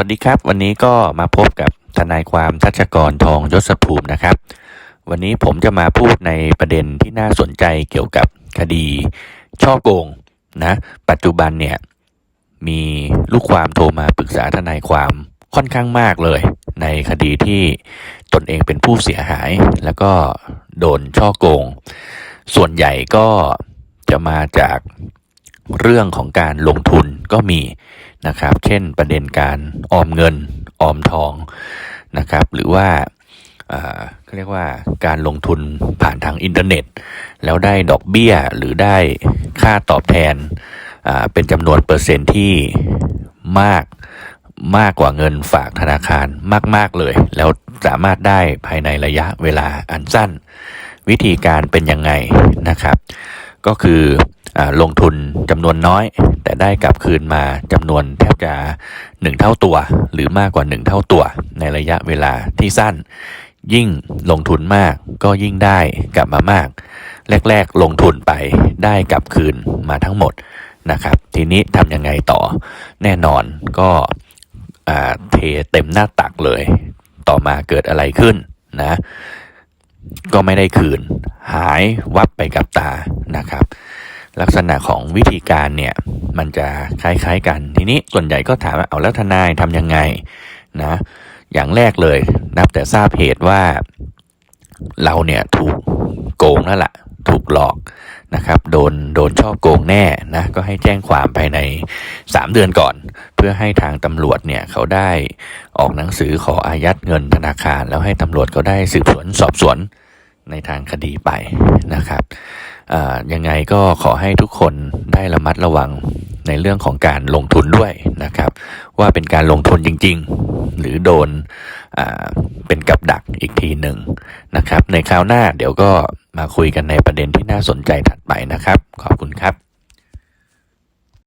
วัสดีครับ วันนี้ก็มาพบกับทนายความทัชกรทองยศภูมินะครับ วันนี้ผมจะมาพูดในประเด็นที่น่าสนใจเกี่ยวกับคดีช่อโกงนะ ปัจจุบันเนี่ยมีลูกความโทรมาปรึกษาทนายความค่อนข้างมากเลย ในคดีที่ตนเองเป็นผู้เสียหาย แล้วก็โดนช่อโกง ส่วนใหญ่ก็จะมาจาก เรื่องของการลงทุนก็มีนะครับ เช่นประเด็นการออมเงินออมทองนะครับ หรือว่าเขาเรียกว่าการลงทุนผ่านทางอินเทอร์เน็ต แล้วได้ดอกเบี้ยหรือได้ค่าตอบแทนเป็นจำนวนเปอร์เซ็นต์ที่มากมากกว่าเงินฝากธนาคารมาก ๆ เลย แล้วสามารถได้ภายในระยะเวลาอันสั้น วิธีการเป็นยังไงนะครับ ก็คืออลงทุนจำนวนน้อย แต่ได้กลับคืนมาจำนวนแทบจะหนึ่งเท่าตัว หรือมากกว่าหนึ่งเท่าตัว ในระยะเวลาที่สั้น ยิ่งลงทุนมากก็ยิ่งได้กลับมามาก แรก ๆ ลงทุนไปได้กลับคืนมาทั้งหมดนะครับ ทีนี้ทำยังไงต่อ แน่นอนก็เทเต็มหน้าตักเลย ต่อมาเกิดอะไรขึ้นนะ ก็ไม่ได้คืน หายวับไปกับตานะครับ ลักษณะของวิธีการเนี่ยมันจะคล้ายๆกัน ทีนี้ส่วนใหญ่ก็ถามว่าเอาแล้วทนายทำยังไงนะอย่างแรกเลยนับแต่ทราบเหตุว่าเราเนี่ยถูกโกงแล้วล่ะ ถูกหลอกนะครับโดนโดนช่อโกงแน่นะก็ให้แจ้งความภายใน 3 เดือนก่อน เพื่อให้ทางตำรวจเนี่ยเขาได้ออกหนังสือขออายัดเงินธนาคาร แล้วให้ตำรวจเขาได้สืบสวนสอบสวนในทางคดีไปนะครับยังไงก็ขอให้ทุกคนได้ระมัดระวังในเรื่องของการลงทุนด้วยนะครับ ว่าเป็นการลงทุนจริง ๆ หรือโดนเป็นกับดักอีกทีหนึ่งนะครับ ในคราวหน้าเดี๋ยวก็ มาคุยกันในประเด็นที่น่าสนใจถัดไปนะครับ ขอบคุณครับ